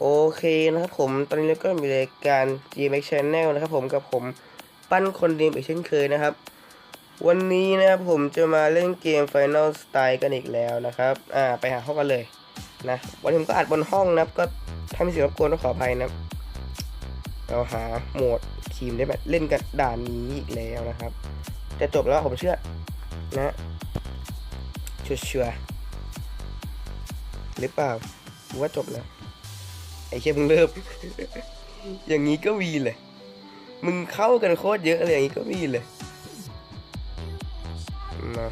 โอเคนะครับผมตอนนี้เราก็มีรายการ GMX Channel นะครับผมกับผมปั้นคนเดียมอีกเช่นเคยนะครับ วันนี้นะครับผมจะมาเล่นเกม Final Style กันอีกแล้วนะครับอ่าไปหาห้องกันเลยนะวันนี้ผมก็อัดบนห้องนะครับก็ถ้ามีเสียงรบกวนต้องขออภัยนะครับเราหาโหมดทีมได้แบบเล่นกันด่านนี้อีกแล้วนะครับ จะจบแล้วผมเชื่อนะชัวร์หรือเปล่าว่าจบแล้ว อ้เชี่ยมึงเริ่ม อย่างนี้ก็วีเลย มึงเข้ากันโคตรเยอะเลยอย่างนี้ก็วีเลยมา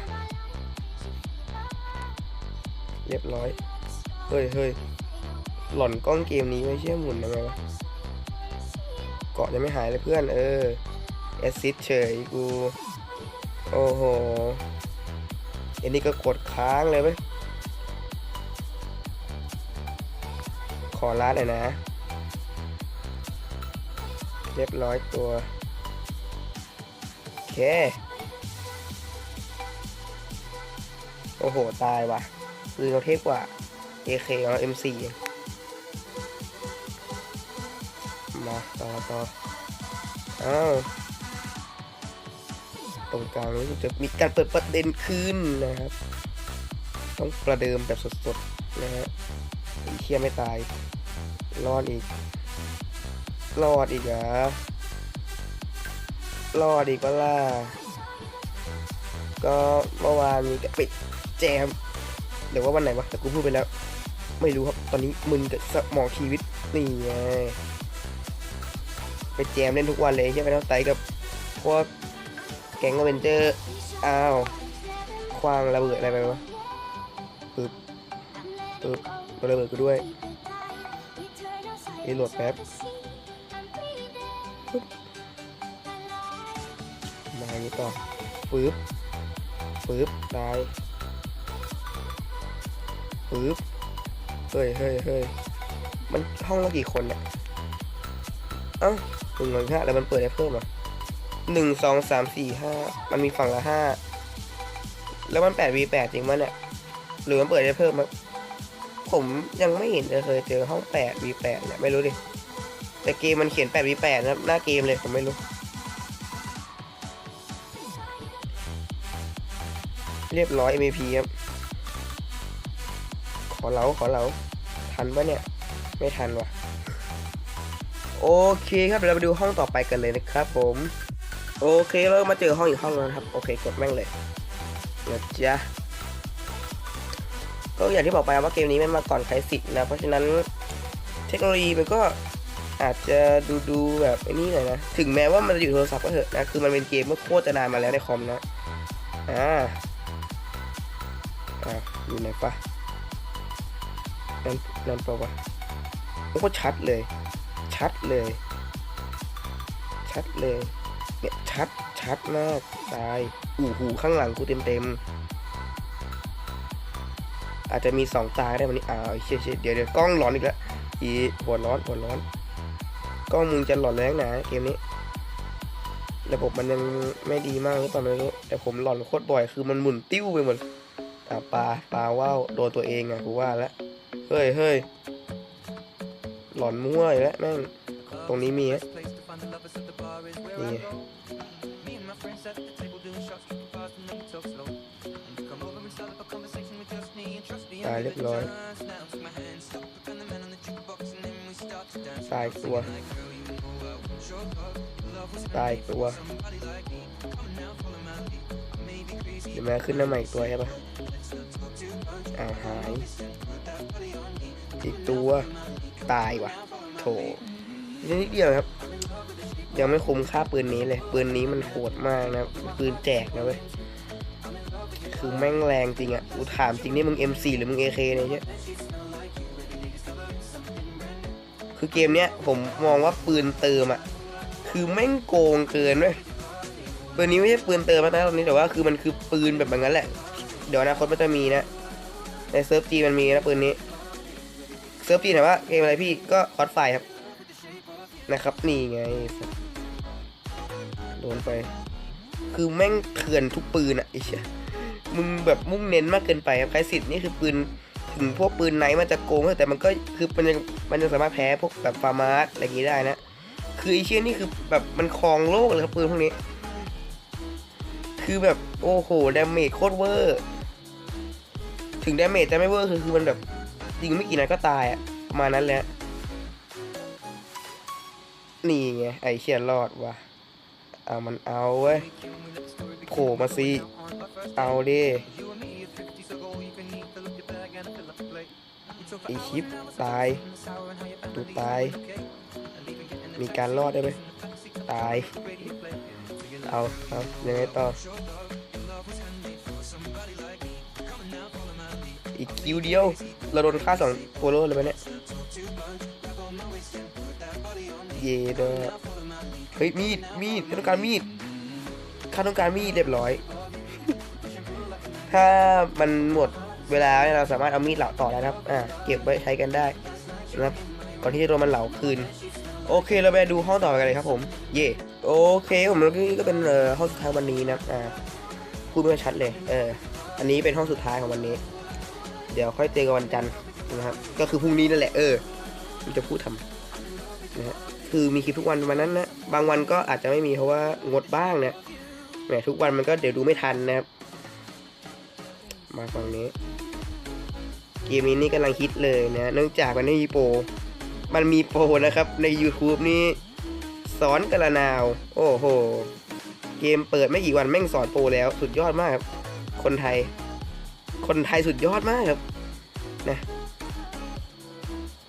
เรียบร้อย เฮ้ยเฮ้ยหล่อนกล้องเกมนี้ไม่เชื่อหมุนทำไมวะเกาะยังไม่หายเลยเพื่อน เออแอซิดเฉยกู โอ้โหอันนี้ก็กดค้างเลยเว้ย อลาดหน่อยนะ เรียบร้อยตัว โอเค โอ้โห ตายว่ะคือเราเทพกว่า AK ของเรา M4 เองมาต่อต่ออ้าวตรงกลางรู้สึกจะมีการเปิดประเด็นขึ้นนะครับ ต้องประเดิมแบบสดๆนะฮะไอ้เคียไม่ตาย รอดอีก รอดอีกเหรอรอดอีกก็ล่ะ ก็เมื่อวานมีกับปิดแจมเดี๋ยวว่าวันไหนวะแต่กูพูดไปแล้ว ไม่รู้ครับ ตอนนี้มึนกับสมองชีวิตนี่ไงไปแจมเล่นทุกวันเลยใช่ไหมน้องไตกับพวกแก๊งอเวนเจอร์อ้าวควางระเบิดอะไรไปวะปึ๊บปึ๊บระเบิดกูด้วย รีโหลดแป๊บปึ๊บมาอย่างนี้ต่อปึ๊บปึ๊บตายปึ๊บเฮ้ยเฮ้ยเฮ้ยมันห้องละกี่คนเนี่ยเอ้าหนึ่งหนึ่งห้าแล้วมันเปิดได้เพิ่มหรอะหนึ่งสองสามสี่ห้ามันมีฝั่งละห้าแล้วมันแปด v แปดจริงมั้ยเนี่ยหรือมันเปิดได้เพิ่มมั้ย ผมยังไม่เห็นจะเคยเจอห้องแปด v แปดเนี่ยไม่รู้ดิ แต่เกมมันเขียนแปด v แปดนะหน้าเกมเลยผมไม่รู้ เรียบร้อย MVP ครับ ขอเราขอเราทันปะเนี่ย ไม่ทันว่ะ โอเคครับเราไปดูห้องต่อไปกันเลยนะครับผมโอเคเรามาเจอห้องอีกห้องแล้วครับ โอเค กดแม่งเลยนะจ๊ะ ก็อย่างที่บอกไปว่าเกมนี้มันมาก่อนใครสิทธิ์นะ เพราะฉะนั้นเทคโนโลยีมันก็อาจจะดูดูแบบไอ้นี่หน่อยนะ ถึงแม้ว่ามันจะอยู่โทรศัพท์ก็เถอะนะ คือมันเป็นเกมเมื่อโคตรจะนานมาแล้วในคอมนะ อ่า อ่าอยู่ไหนปะนั่นนั่นปะวะโอ้โหชัดเลย ชัดเลย ชัดเลย เนี่ยชัดชัดมากตาย อู้หูข้างหลังกูเต็มเต็ม อาจจะมีสองตาได้วันนี้อ้าวเชี่ยเชี่ยเดี๋ยวเดี๋ยวกล้องหลอนอีกแล้วอีหัวร้อนหัวร้อนกล้องมึงจะหลอนแรงนะเกมนี้ ระบบมันยังไม่ดีมากหรือเปล่าไม่รู้แต่ผมหลอนโคตรบ่อย คือมันหมุนติ้วไปหมดอ่าปลาปลาว่าวโดนตัวเองอะกูว่าแล้วเฮ้ยเฮ้ยหลอนมั่วอีกแล้วแม่งตรงนี้มีฮะนี่ายเรียบร้อย ตายตัว ตายตัว เดี๋ยวแม่ขึ้นน้ำใหม่อีกตัวใช่ปะอ้าวหาย อีกตัว ตายว่ะ โถนิดเดียวครับ ยังไม่คุ้มค่าปืนนี้เลย ปืนนี้มันโหดมากนะ ปืนแจกนะเว้ย คือแม่งแรงจริงอะ่ะกูถามจริงนี่มึง M4 หรือมึง AK เนี่ยเนี่ยคือเกมเนี้ยผมมองว่าปืนเติมอะ่ะคือแม่งโกงเกินเว้ยปืนนี้ไม่ใช่ปืนเติมนะตอนนี้แต่ว่าคือมันคือปืนแบบอย่างนั้นแหละ เดี๋ยวอนาคตมันจะมีนะ ในเซิร์ฟจีมันมีนะปืนนี้ เซิร์ฟจีถามว่าเกมอะไรพี่ก็คอสไฟครับ นะครับนี่ไงโดนไป คือแม่งเถื่อนทุกปืนอะไอ้เชี่ย มึงแบบมุ่งเน้นมากเกินไปครับใคสิทธิ์นี่คือปืนถึงพวกปืนไหนมันจะโกงแต่มันก็คือมันยังมันยังสามารถแพ้พวกแบบฟาร์มาร์อะไรอย่างงี้ได้นะ คือไอเชี่ยนี่คือแบบมันครองโลกเลยครับปืนพวกนี้ คือแบบโอ้โหดาเมจโคตรเวอร์ ถึงดาเมจจะไม่เวอร์คือคือมันแบบยิงไม่กี่นัดก็ตายอะประมาณนั้นแหละ นี่ไงไอเชี่ยรอดว่ะเอามันเอาเว้ยโผล่มาสิ เอาดิไอชิปตายตูตาย มีการรอดได้ไหมตาย เอาเอายังไงต่อ อีกคิวเดียว เราโดนฆ่าสองโฟโลเลยไหมเนี่ย เย่เด้อเฮ้ยมีด มีดต้องการมีดข้าต้องการมีดเรียบร้อย ถ้ามันหมดเวลาเราสามารถเอามีดเหลาต่อได้นะครับ อ่า เก็บไว้ใช้กันได้นะครับก่อนที่จะโดนมันเหลาคืน โอเค เราไปดูห้องต่อไปกันเลยครับผม เย่โอเคผมแล้วนี่ก็เป็นเอ่อห้องสุดท้ายวันนี้นะ อ่า พูดไม่ค่อยชัดเลย เออ อันนี้เป็นห้องสุดท้ายของวันนี้ เดี๋ยวค่อยเจอกันวันจันทร์นะครับ ก็คือพรุ่งนี้นั่นแหละ เออจะพูดทำนะฮะ คือมีคลิปทุกวันวันนั้นนะ บางวันก็อาจจะไม่มีเพราะว่างดบ้างนะแหมทุกวันมันก็เดี๋ยวดูไม่ทันนะครับ มาฝั่งนี้ เกมนี้นี่กำลังฮิตเลยนะเนื่องจากมันไม่มีโปรมันมีโปรนะครับ ใน YouTube นี่สอนกระนาว โอ้โห เกมเปิดไม่กี่วันแม่งสอนโปรแล้ว สุดยอดมากครับ คนไทย คนไทยสุดยอดมากครับ นะ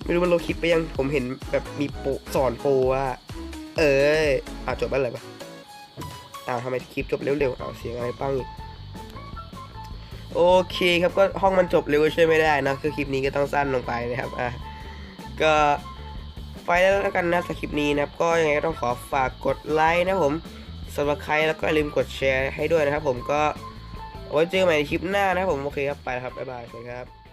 ไม่รู้มันลงคลิปไปยังผมเห็นแบบมีโปสอนโปว่า เอออ่าจบแล้วเหรปะอ้าวทำไมคลิปจบเร็วๆอ้าวเสียงอะไรปังอีก โอเคครับก็ห้องมันจบเร็วก็ช่วยไม่ได้นะคือคลิปนี้ก็ต้องสั้นลงไปนะครับอะก็ไปแล้วแล้วกันนะสักคลิปนี้นะครับก็ยังไงก็ต้องขอฝากกดไลค์นะผมสำหรับใครแล้วก็อย่าลืมกดแชร์ให้ด้วยนะครับผมก็ไว้เจอกันใหม่ในคลิปหน้านะครับผมโอเคครับไปครับบ๊ายบายสวัสดีครับ